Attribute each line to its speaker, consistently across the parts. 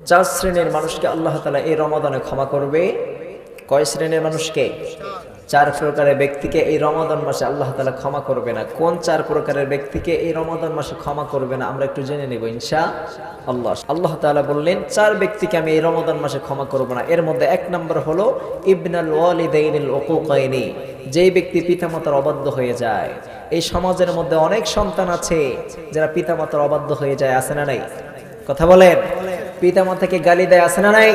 Speaker 1: চার শ্রেণির মানুষকে আল্লাহ তালা এই রমাদানে ক্ষমা করবে। কয় শ্রেণির মানুষকে? চার প্রকারের ব্যক্তিকে এই রমাদান মাসে আল্লাহ তালা ক্ষমা করবে না। কোন চার প্রকারের ব্যক্তিকে এই রমাদান মাসে ক্ষমা করবে না, আমরা একটু জেনে নেব ইনশা আল্লাহ আল্লাহ তাআলা বললেন, চার ব্যক্তিকে আমি এই রমাদান মাসে ক্ষমা করব না। এর মধ্যে এক নম্বর হলো, ইবনাল ওয়ালিদাইনিল উকুকাইনি, যেই ব্যক্তি পিতামাতার অবাধ্য হয়ে যায়। এই সমাজের মধ্যে অনেক সন্তান আছে যারা পিতামাতার অবাধ্য হয়ে যায়, আছে না নাই? কথা বলেন। পিতামাতাকে গালি দেয়, আছে না নাই?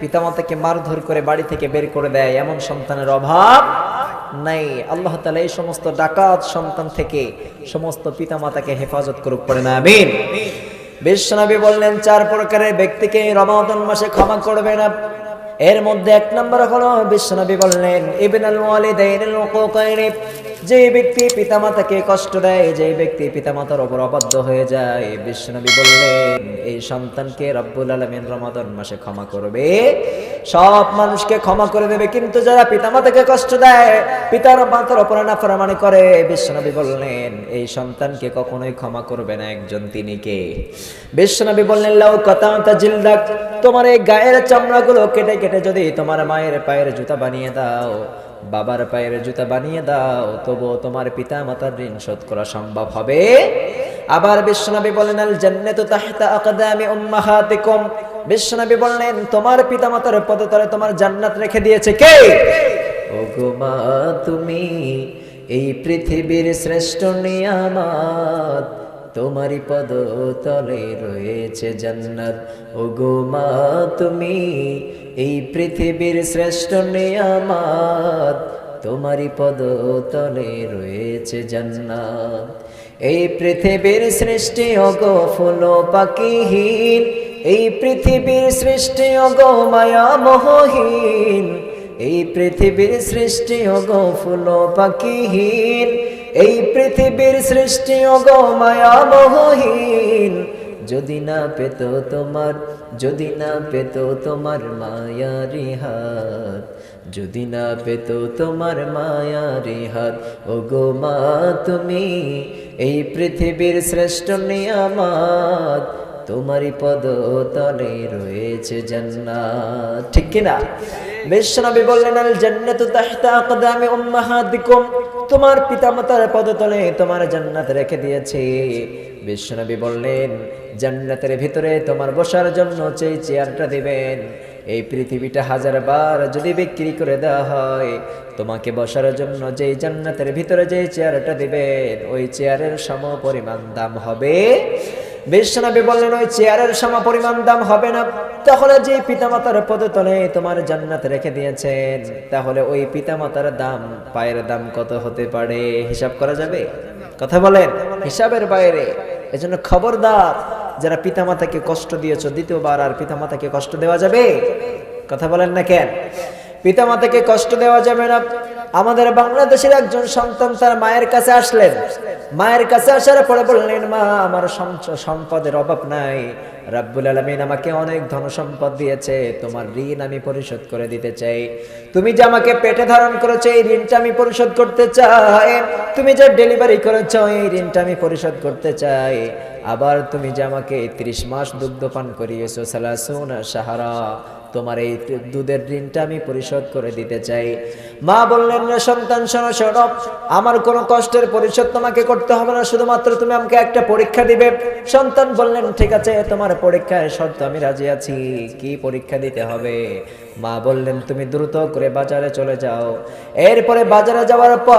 Speaker 1: পিতামাতাকে মারধর করে বাড়ি থেকে বের করে দেয়, এমন সন্তানের অভাব নাই। আল্লাহ তালা এই সমস্ত ডাকাত সন্তান থেকে সমস্ত পিতামাতাকে হেফাজত করুক, পড়ে না, আমিন। বিশ্বনবী বললেন, চার প্রকারের ব্যক্তিকে রমাদান মাসে ক্ষমা করবে না। এর মধ্যে এক নম্বর হলো বিশ্বনবী বললেন, ইবনাল ওয়ালিদাইনিল উকুকাইনি। যে ব্যক্তি পিতামাতাকে কষ্ট দেয়, যে ব্যক্তি পিতামাতার ওপর অবাধ্য হয়ে যায়। বিশ্বনবী বললেন, এই সন্তানকে রব্বুল আলামিন রমাদান মাসে ক্ষমা করবে। সব মানুষকে ক্ষমা করে দেবে, কিন্তু যারা পিতামাতাকে কষ্ট দেয়, পিতার মাতার ওপর নাফরমানি করে। বিশ্বনবী বললেন, এই সন্তানকে কখনোই ক্ষমা করবে না একজন তিনি কে বিশ্বনবী বললেন, লাউ কাতাতা জিলদাক তোমার এই গায়ের চামড়াগুলো কেটে কেটে যদি তোমার মায়ের পায়ের জুতা বানিয়ে দাও বাবার পায়ের জুতা বানিয়ে দাও তবুও তোমার পিতা মাতার ঋণ শোধ করা সম্ভব হবে। আবার বিশ্বনবী বলেন আল জান্নাতু তাহতা আকদামি উম্মাহাতিকুম। বিশ্বনবী বললেন, তোমার পিতা মাতার পদতলে তোমার জান্নাত রেখে দিয়েছে কে? ওগো মা, তুমি এই পৃথিবীর শ্রেষ্ঠ নিয়ামত। তোমারই পদ তলে রয়েছে জান্নাত। ওগো মা, তুমি এই পৃথিবীর শ্রেষ্ঠ নিয়ামত। তোমারই পদ তলে রয়েছে জান্নাত। এই পৃথিবীর সৃষ্টি অগো ফুল পাখিহীন। এই পৃথিবীর সৃষ্টি অগো মায়া মোহহীন। এই পৃথিবীর সৃষ্টি অগো ফুল পাখিহীন। এই পৃথিবীর সৃষ্টি অগো মায়া মোহহীন যদি না পেত তোমার, যদি না পেত তোমার মায়ারি হাত। যদি না পেত তোমার মায়ারি হাত, ও গো মা তুমি, এই পৃথিবীর শ্রেষ্ঠ নিয়ামাত তোমারই পদ তলে রয়েছে জান্নাত। ঠিক কিনা? বিশ্বনবী বললেন, আল জান্নাতু তাহতা আকদামি উম্মাহাতিকুম। তোমার পিতামাতার পদতলে তোমার জান্নাত রেখে দিয়েছে। বিশ্বনবী বললেন, জান্নাতের ভিতরে তোমার বসার জন্য যেই চেয়ারটা দিবেন, এই পৃথিবীটা হাজার বার যদি বিক্রি করে দেওয়া হয়, তোমাকে বসার জন্য যেই জান্নাতের ভিতরে যেই চেয়ারটা দিবেন, ওই চেয়ারের সম পরিমাণ দাম হবে। বিশ্বনবী বললেন, ওই চেয়ারের সম পরিমাণ দাম হবে না। তাহলে যে পিতামাতার পদতলে তোমার জান্নাত রেখে দিয়েছেন, তাহলে ওই পিতামাতার দাম পায়ের দাম কত হতে পারে? হিসাব করা যাবে? কথা বলেন, হিসাবের বাইরে। এজন্য খবরদার, যারা পিতামাতাকে কষ্ট দিয়েছ, দ্বিতীয়বার আর পিতামাতাকে কষ্ট দেওয়া যাবে? কথা বলেন না কেন? পিতামাতাকে কষ্ট দেওয়া যাবে না। আমাদের বাংলাদেশের একজন সন্তান তার মায়ের কাছে আসলেন। মায়ের কাছে আসার পরে বললেন, মা, আমার সম্পদের অভাব নাই। রাব্বুল আলমিন আমাকে অনেক ধন সম্পদ দিয়েছে। তোমার ঋণ আমি পরিশোধ করে দিতে চাই। তুমি যে আমাকে পেটে ধারণ করেছ, এই ঋণটা আমি পরিশোধ করতে চাই। তুমি যে ডেলিভারি করেছ, এই ঋণটা আমি পরিশোধ করতে চাই। আবার তুমি যে আমাকে ত্রিশ মাস দুগ্ধ পান করিয়েছো, সালাসুন সাহারা তোমার এই দুধের ঋণটা আমি পরিশোধ করে দিতে চাই। মা বললেন না সন্তান, শোনো সৌরভ আমার কোনো কষ্টের পরিশোধ তোমাকে করতে হবে না, শুধুমাত্র তুমি আমাকে একটা পরীক্ষা দিবে। সন্তান বললেন, ঠিক আছে, তোমার পরীক্ষায় শর্ত আমি রাজি আছি, কি পরীক্ষা দিতে হবে? মা বললেন, তুমি দ্রুত করে বাজারে চলে যাও। এরপরে বাজারে যাওয়ার পর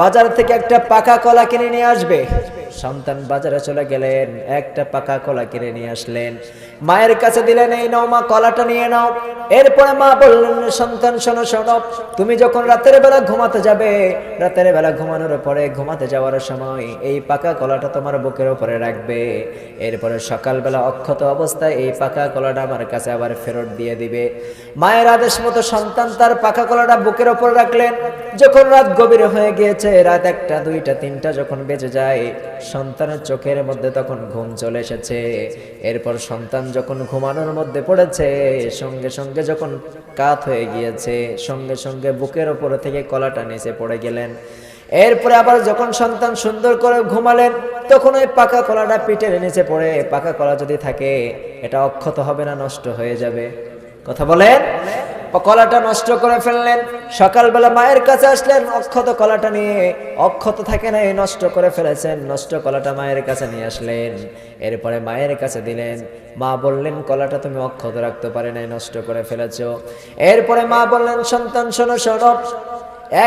Speaker 1: বাজার থেকে একটা পাকা কলা কিনে নিয়ে আসবে। সন্তান বাজারে চলে গেলেন, একটা পাকা কলা কিনে নিয়ে আসলেন। মায়ের কাছে দিলেন, এই নাও মা, কলাটা নিয়ে নাও। এরপরে মা বললেন, সন্তান, শোনো শোনো, তুমি যখন রাতের বেলা ঘুমাতে যাবে, রাতের বেলা ঘুমানোর পরে ঘুমাতে যাওয়ার সময় এই পাকা কলাটা তোমার বুকের উপরে রাখবে। এরপরে সকালবেলা অক্ষত অবস্থায় এই পাকা কলাটা আমার কাছে আবার ফেরত দিয়ে দিবে। মায়ের আদেশ মতো সন্তান তার পাকা কলাটা বুকের ওপর রাখলেন। যখন রাত গভীর হয়ে গিয়েছে, রাত একটা, দুইটা, তিনটা যখন বেজে যায়, সন্তানের চোখের মধ্যে তখন ঘুম চলে এসেছে। এরপর সন্তান যখন ঘুমানোর মধ্যে পড়েছে, সঙ্গে সঙ্গে যখন কাত হয়ে গিয়েছে, সঙ্গে সঙ্গে বুকের ওপর থেকে কলাটা নিচে পড়ে গেলেন। এরপরে আবার যখন সন্তান সুন্দর করে ঘুমালেন, তখন ওই পাকা কলাটা পিঠের নিচে পড়ে। পাকা কলা যদি থাকে, এটা অক্ষত হবে না, নষ্ট হয়ে যাবে। কথা বলেন? কলাটা নষ্ট করে ফেললেন। সকালবেলা মায়ের কাছে আসলেন, অক্ষত কলাটা নিয়ে। অক্ষত থাকে না নষ্ট করে ফেলেছেন, নষ্ট কলাটা মায়ের কাছে নিয়ে আসলেন। এরপরে মায়ের কাছে দিলেন, মা বললেন, কলাটা তুমি অক্ষত রাখতে পারে নাই, নষ্ট করে ফেলেছো। এরপরে মা বললেন, সন্তান, শোনো শোনো।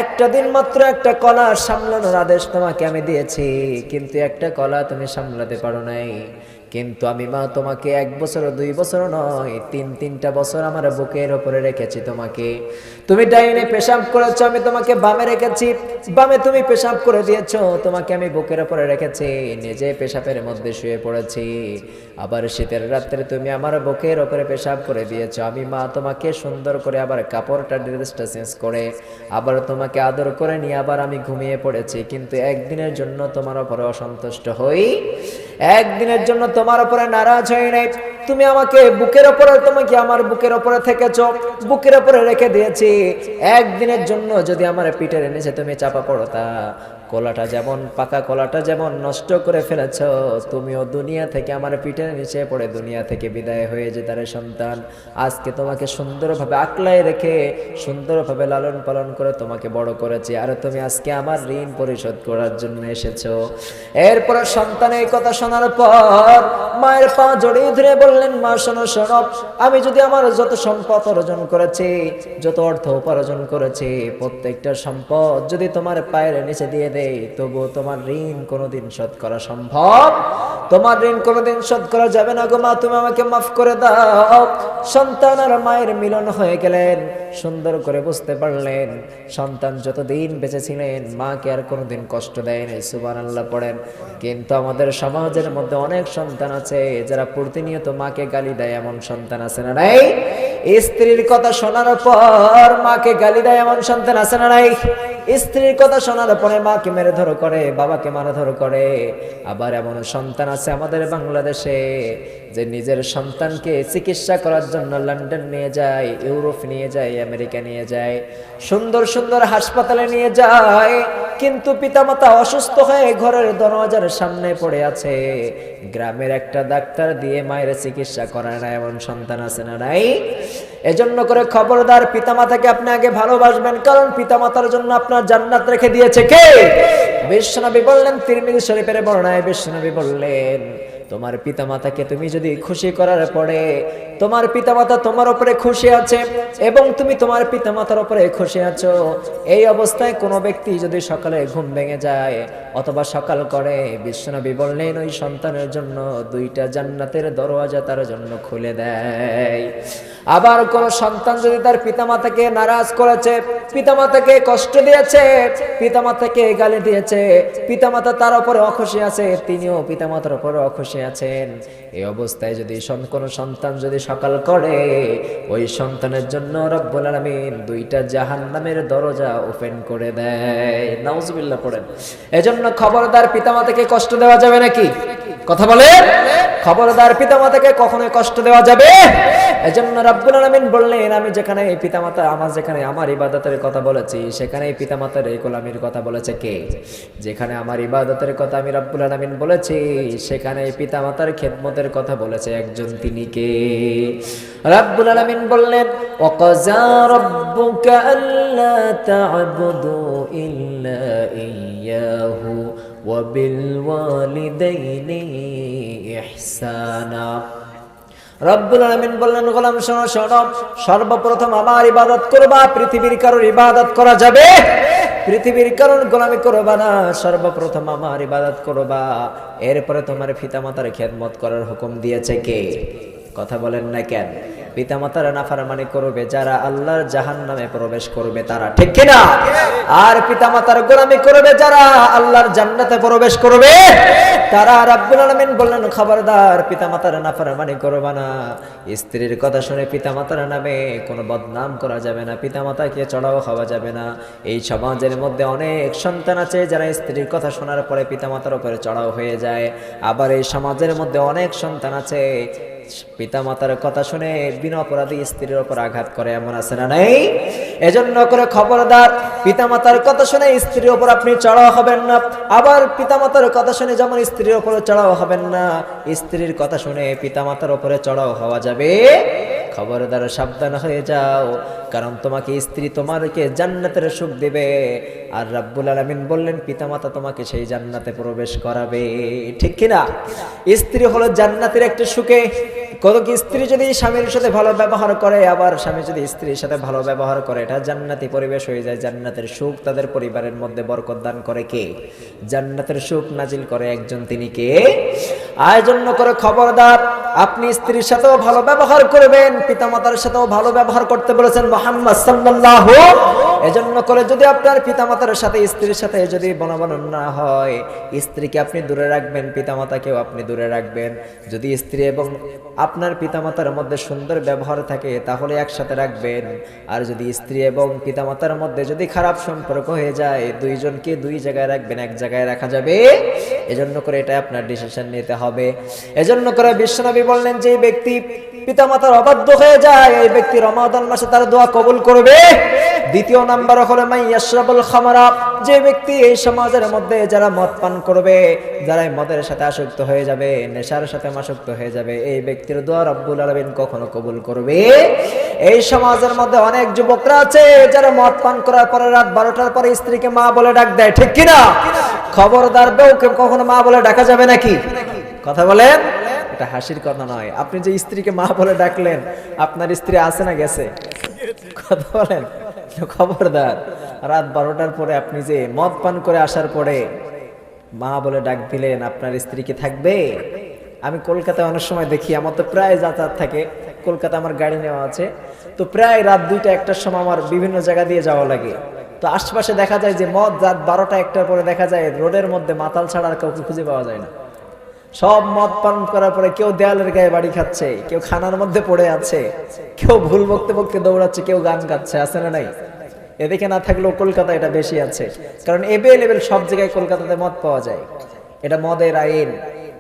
Speaker 1: একটা দিন মাত্র একটা কলা সামলানোর আদেশ তোমাকে আমি দিয়েছি, কিন্তু একটা কলা তুমি সামলাতে পারো নাই। কিন্তু আমি মা তোমাকে এক বছর দুই বছর নয়, তিন তিনটা বছর আমার বুকের ওপরে রেখেছি তোমাকে। তুমি ডাইনে পেশাব করেছ, আমি তোমাকে বামে রেখেছি। বামে তুমি পেশাব করে দিয়েছ, তোমাকে আমি বুকের ওপরে রেখেছি। নিজে পেশাবের মধ্যে শুয়ে পড়েছি। আবার শীতের রাত্রে তুমি আমার বুকের ওপরে পেশাব করে দিয়েছ। আমি মা তোমাকে সুন্দর করে আবার কাপড়টা ড্রেসটা চেঞ্জ করে, আবার তোমাকে আদর করে নিয়ে আবার আমি ঘুমিয়ে পড়েছি। কিন্তু একদিনের জন্য তোমার ওপরে অসন্তুষ্ট হই। একদিনের জন্য তোমার উপরে নারাজ হই নাই। তুমি আমাকে বুকের ওপরে কি আমার বুকের ওপরে থেকেছ? বুকের ওপরে রেখে দিয়েছি। একদিনের জন্য যদি আমার পিঠের এনেছে তুমি চাপা পড়তা কলাটা যেমন পাকা, কলাটা যেমন নষ্ট করে ফেলেছ, তুমিও দুনিয়া থেকে আমার পিঠের নিচে পড়ে দুনিয়া থেকে বিদায় হয়ে যে তার সন্তান। আজকে তোমাকে সুন্দরভাবে আকলায় রেখে, সুন্দরভাবে লালন পালন করে তোমাকে বড় করেছি। আর তুমি আজকে আমার ঋণ পরিশোধ করার জন্য এসেছ। এরপরে সন্তান এই কথা শোনার পর মায়ের পা জড়িয়ে ধরে বললেন, মা, শোনো শোনো, আমি যদি আমার যত সম্পদ অর্জন করেছি, যত অর্থ উপার্জন করেছি, প্রত্যেকটা সম্পদ যদি তোমার পায়ের নিচে দিয়ে তবু তোমার ঋণ কোনোদিন শোধ করা সম্ভব। তোমার ঋণ কোনোদিন শোধ করা যাবে না গো মা, তুমি আমাকে মাফ করে দাও। সন্তান আর মায়ের মিলন হয়ে গেলেন, সুন্দর করে বুঝতে পারলেন, সন্তান যতদিন বেঁচে ছিলেন মাকে আর কোনোদিন কষ্ট দেয়নি সুবান আল্লাহ পড়েন। কিন্তু আমাদের সমাজের মধ্যে অনেক সন্তান আছে, যারা প্রতিনিয়ত মাকে গালি দেয়, এমন সন্তান আছে না নাই? স্ত্রীর কথা শোনার পর মাকে গালি দেয়, এমন সন্তান আছে না নাই? স্ত্রীর কথা শোনার পরে মাকে মেরে ধরো করে, বাবাকে মারা ধরো করে। আবার এমন সন্তান আছে আমাদের বাংলাদেশে, যে নিজের সন্তানকে চিকিৎসা করার জন্য লন্ডন নিয়ে যায়, ইউরোপ নিয়ে যায়, আমেরিকা নিয়ে যায়, সুন্দর সুন্দর হাসপাতালে নিয়ে যায়। কিন্তু পিতামাতা অসুস্থ হয়ে ঘরের দরওয়াজার সামনে পড়ে আছে। গ্রামের একটা ডাক্তার দিয়ে মায়ের চিকিৎসা করায় না এমন সন্তান আছে না নাই? এজন্য করে খবরদার পিতামাতাকে আপনি আগে ভালোবাসবেন, কারণ পিতামাতার জন্য আপনার জান্নাত রেখে দিয়েছে কে? বিশ্বনবী বললেন, তিরমিজি শরীফের বর্ণায় বিশ্বনবী বললেন তোমার পিতামাতাকে তুমি যদি খুশি করার পরে তোমার পিতামাতা তোমার উপরে খুশি আছে এবং তুমি তোমার পিতামাতার উপরে খুশি আছো, এই অবস্থায় কোনো ব্যক্তি যদি সকালে ঘুম ভেঙে যায় অথবা সকাল করে, বিশ্বনবী বললেন, ওই সন্তানের জন্য দুইটা জান্নাতের দরওয়াজা তার জন্য খুলে দেয়। আবার কোন সন্তান যদি তার পিতামাতাকে নারাজ করেছে, পিতামাতাকে কষ্ট দিয়েছে, পিতামাতাকে গালি দিয়েছে, পিতামাতা তার উপরে অখুশি আছে, তিনিও পিতামাতার উপরে অখুশি আছেন। এই অবস্থায় যদি কোন কোনো সন্তান যদি সকাল করে, ওই সন্তানের জন্য রব্বুল আলমিন দুইটা জাহান নামের দরজা ওপেন করে দেয়। নাউজবিল্লা পড়েন। এজন্য খবরদার পিতামাতাকে কষ্ট দেওয়া যাবে নাকি? কথা বলে? খবরদার পিতামাতাকে কখনোই কষ্ট দেওয়া যাবে? এজন্য রাব্বুল আলামিন বললেন, আমি যেখানে এই পিতামাতা, আমার যেখানে আমার ইবাদতের কথা বলেছি সেখানে পিতামাতার এই গোলামির কথা বলেছে কে? যেখানে আমার ইবাদতের কথা আমি রাব্বুল আলামিন বলেছি, সেখানে পিতামাতার খেদমতের কথা বলেছে একজন তিনি কে? রাব্বুল আলামিন বললেন, ওয়াকাজা রাব্বুকা আল্লা তা'বুদু ইল্লা ইয়্যাহু وبالوالدين إحسانا রব্বুল আলামিন বললেন গোলাম শোনো শোনো সর্বপ্রথম আমার ইবাদত করবা পৃথিবীর কারোর ইবাদত করা যাবে পৃথিবীর কারণ গোলামি করবা না সর্বপ্রথম আমার ইবাদত করবা এরপরে তোমার পিতামাতার খেদমত করার হুকুম দিয়েছে কে কথা বলেন না কেন পিতামাতার নাফারমানি করবে, যারা আল্লাহর জাহান নামে প্রবেশ করবে তারা, ঠিক কিনা? আর পিতামাতার গোলামি করবে যারা আল্লাহর জান্নাতে প্রবেশ করবে, তারা রাব্বুল আলামিন বললেন, খবরদার, পিতামাতার নাফারমানি করবে না। স্ত্রীর কথা শুনে পিতামাতার নামে কোনো বদনাম করা যাবে না, পিতামাতাকে চড়াও খাওয়া যাবে না। এই সমাজের মধ্যে অনেক সন্তান আছে যারা স্ত্রীর কথা শোনার পরে পিতামাতার উপরে চড়াও হয়ে যায়। আবার এই সমাজের মধ্যে অনেক সন্তান আছে পিতামাতার কথা শুনে বিনা অপরাধী স্ত্রীর উপর আঘাত করে, এমন আছে না নাই? এজন্য করে খবরদার পিতা মাতার কথা শুনে স্ত্রীর ওপর আপনি চড়াও হবেন না। আবার পিতা মাতার কথা শুনে যেমন স্ত্রীর ওপর চড়াও হবেন না, স্ত্রীর কথা শুনে পিতা মাতার ওপরে চড়াও হওয়া যাবে। খবরদার, সাবধান হয়ে যাও। কারণ তোমাকে স্ত্রী তোমাকে জান্নাতের সুখ দেবে। আর রাব্বুল আলামিন বললেন, পিতামাতা তোমাকে সেই জান্নাতে প্রবেশ করাবে। ঠিক কিনা? স্ত্রী হলো জান্নাতের একটা সুখে। কত কি স্ত্রী যদি স্বামীর সাথে ভালো ব্যবহার করে, আবার স্বামী যদি স্ত্রীর সাথে ভালো ব্যবহার করে, এটা জান্নাতি পরিবেশ হয়ে যায়। জান্নাতের সুখ তাদের পরিবারের মধ্যে বরকত দান করে কে? জান্নাতের সুখ নাজিল করে একজন তিনি কে? আয়োজন করে খবরদার, আপনি স্ত্রীর সাথেও ভালো ব্যবহার করবেন, পিতামাতার সাথেও ভালো ব্যবহার করতে বলেছেন মোহাম্মদ সাল্লাল্লাহু এজন্য করে যদি আপনার পিতামাতার সাথে, স্ত্রীর সাথে যদি বনবনন না হয়, স্ত্রীকে আপনি দূরে রাখবেন, পিতামাতাকেও আপনি দূরে রাখবেন। যদি স্ত্রী এবং আপনার পিতামাতার মধ্যে সুন্দর ব্যবহার থাকে, তাহলে একসাথে রাখবেন। আর যদি স্ত্রী এবং পিতামাতার মধ্যে যদি খারাপ সম্পর্ক হয়ে যায়, দুইজনকে দুই জায়গায় রাখবেন, এক জায়গায় রাখা যাবে। এজন্য করে এটা আপনার ডিসিশন নিতে হবে। এজন্য করে বিশ্বনবী বললেন, যে ব্যক্তি পিতামাতার অবাধ্য হয়ে যায়, এই ব্যক্তি রমাদান মাসে তার দোয়া কবুল করবে। দ্বিতীয় নাম্বার হলো মাই ইয়াশরাবুল খামারা যে ব্যক্তি এই সমাজের মধ্যে যারা মদ পান করবে যারা মদের সাথে আসক্ত হয়ে যাবে, নেশার সাথে আসক্ত হয়ে যাবে, এই ব্যক্তির দোয়া রব্বুল আলামিন কখনো কবুল করবে? এই সমাজের মধ্যে অনেক যুবকরা আছে, যারা মদ পান করার পরে রাত বারোটার পরে স্ত্রীকে মা বলে ডাক দেয়, ঠিক কিনা? খবরদার বউকে কখনো মা বলে ডাকা যাবে নাকি? কথা বলেন। এটা হাসির কথা নয়। আপনি যে স্ত্রীকে মা বলে ডাকলেন, আপনার স্ত্রী আছে না গেছে? কথা বলেন। খবরদার, রাত বারোটার পরে আপনি যে মদ পান করে আসার পরে মা বলে ডাক দিলেন, আপনার স্ত্রী কি থাকবে? আমি কলকাতায় অনেক সময় দেখি, আমার তো প্রায় যাতায়াত থাকে। কলকাতা আমার গাড়ি নেওয়া আছে। তো প্রায় রাত দুইটা, একটার সময় আমার বিভিন্ন জায়গা দিয়ে যাওয়া লাগে। তো আশপাশে দেখা যায় যে মদ রাত বারোটা, একটার পরে দেখা যায়, রোডের মধ্যে মাতাল ছাড়া আর কাউকে খুঁজে পাওয়া যায় না। সব মদ পান করার পরে কেউ দেয়ালের গায়ে বাড়ি খাচ্ছে, কেউ খানার মধ্যে পড়ে আছে, কেউ ভুল বকতে বকতে দৌড়াচ্ছে, কেউ গান গাচ্ছে, আছে না নাই? এদিকে না থাকলেও কলকাতা এটা বেশি আছে। কারণ এভেলেবেল সব জায়গায় কলকাতাতে মদ পাওয়া যায়। এটা মদের আইন,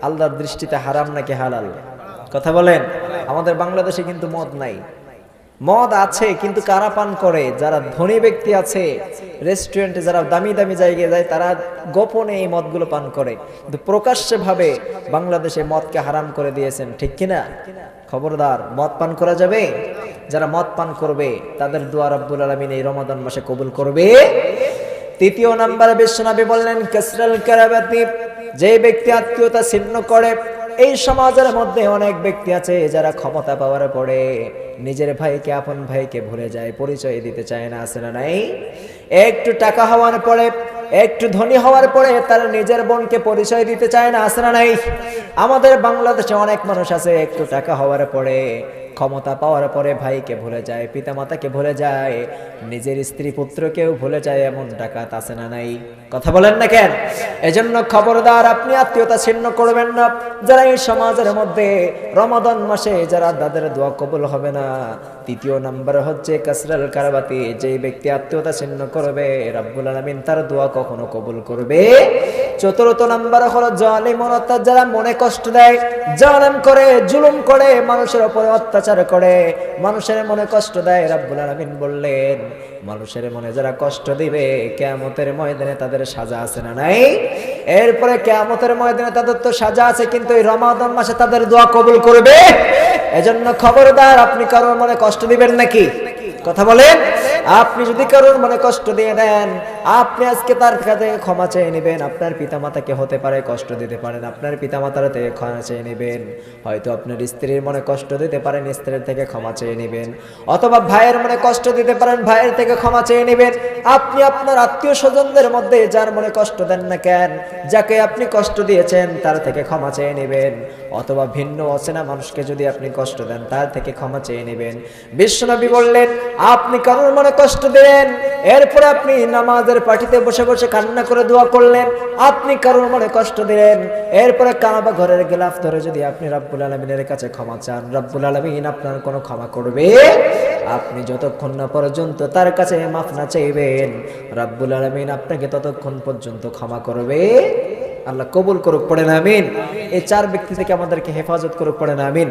Speaker 1: আল্লাহর দৃষ্টিতে হারাম নাকি হালাল? কথা বলেন? আমাদের বাংলাদেশে কিন্তু মদ নাই। মদ আছে, কিন্তু কারা পান করে? যারা ধনী ব্যক্তি আছে রেস্টুরেন্টে যারা দামি দামি জায়গায় যায়, তারা গোপনে এই মদগুলো পান করে। কিন্তু প্রকাশ্যে ভাবে বাংলাদেশে মদকে হারাম করে দিয়েছেন, ঠিক কিনা? খবরদার, মদ পান করা যাবে? যারা মদ পান করবে, তাদের দোয়া রব্বুল আলমিন এই রমাদান মাসে কবুল করবে। তৃতীয় নাম্বারে বিশ্বনবী বললেন, কেসরাল কারাবাতি, যে ব্যক্তি আত্মীয়তা ছিন্ন করে এই সমাজের মধ্যে অনেক ব্যক্তি আছে যারা ক্ষমতা পাওয়ার পরে নিজের ভাইকে, আপন ভাইকে ভুলে যায়, পরিচয় দিতে চায় না, আছে না নাই? একটু টাকা হওয়ার পরে, একটু ধনী হওয়ার পরে তার নিজের বোনকে পরিচয় দিতে চায় না আসে না নাই? আমাদের বাংলাদেশে অনেক মানুষ আছে একটু টাকা হওয়ার পরে ক্ষমতা পাওয়ার পরে ভাইকে ভুলে যায়, পিতামাতাকে ভুলে যায়, নিজের স্ত্রী পুত্রকেও ভুলে যায় এমন ডাকাত আছে না নাই? কথা বলেন না কেন? এজন্য খবরদার, আপনি আত্মীয়তা ছিন্ন করবেন না। যারা এই সমাজের মধ্যে রমাদান মাসে যারা তাদের দোয়া কবুল হবে না, তৃতীয় নাম্বার হচ্ছে কাসরাল কারাবাতি যে ব্যক্তি আত্মীয়তা ছিন্ন করবে, রাব্বুল আলামিন তার দোয়া কখনো কবুল করবে চতুর্থ নাম্বার হলো জালিম অর্থাৎ যারা মনে কষ্ট দেয়, জালেম করে, জুলুম করে, মানুষের উপরে অত্যাচার করে। মানুষের মনে কষ্ট দেয়, রাব্বুল আলামিন বললেন, মানুষের মনে যারা কষ্ট দিবে, কেয়ামতের ময়দানে তাদের সাজা আছে না নাই? এরপরে কেয়ামতের ময়দানে তাদের তো সাজা আছে, কিন্তু এই রমাদান মাসে তাদের দোয়া কবুল করবে? এজন্য খবরদার, আপনি কারোর মনে কষ্ট দিবেন নাকি? কথা বলেন। আপনি যদি কারোর মনে কষ্ট দিয়ে দেন, আপনি আজকে তার কাছে ক্ষমা চেয়ে নেবেন। আপনার পিতামাতাকে হতে পারে কষ্ট দিতে পারেন। আপনার পিতামাতার থেকে ক্ষমা চেয়ে নেবেন। হয়তো আপনার স্ত্রীর মনে কষ্ট দিতে পারেন, স্ত্রীর থেকে ক্ষমা চেয়ে নেবেন। অথবা ভাইয়ের মনে কষ্ট দিতে পারেন, ভাইয়ের থেকে ক্ষমা চেয়ে নেবেন। আপনি আপনার আত্মীয় স্বজনদের মধ্যে যার মনে কষ্ট দেন না কেন, যাকে আপনি কষ্ট দিয়েছেন, তার থেকে ক্ষমা চেয়ে নেবেন। অথবা ভিন্ন অচেনা মানুষকে যদি আপনি কষ্ট দেন, তার থেকে ক্ষমা চেয়ে নেবেন। বিশ্বনবী বললেন, আপনি কারোর মনে কষ্ট দেন এরপরে আপনি নামাজের পার্টিতে বসে বসে কান্না করে দোয়া করলেন। আপনি কারোর মনে কষ্ট দিলেন। এরপরে কাবা ঘরের গেলাফ ধরে যদি আপনি রাব্বুল আলমিনের কাছে ক্ষমা চান, রাব্বুল আলমিন আপনার কোনো ক্ষমা করবে? আপনি যতক্ষণ না পর্যন্ত তার কাছে মাফ না চাইবেন, রাব্বুল আলমিন আপনাকে ততক্ষণ পর্যন্ত ক্ষমা করবে। আল্লাহ কবুল করুক, পড়েন, আমিন। এই চার ব্যক্তি থেকে আমাদেরকে হেফাজত করুক, পড়েন, আমিন।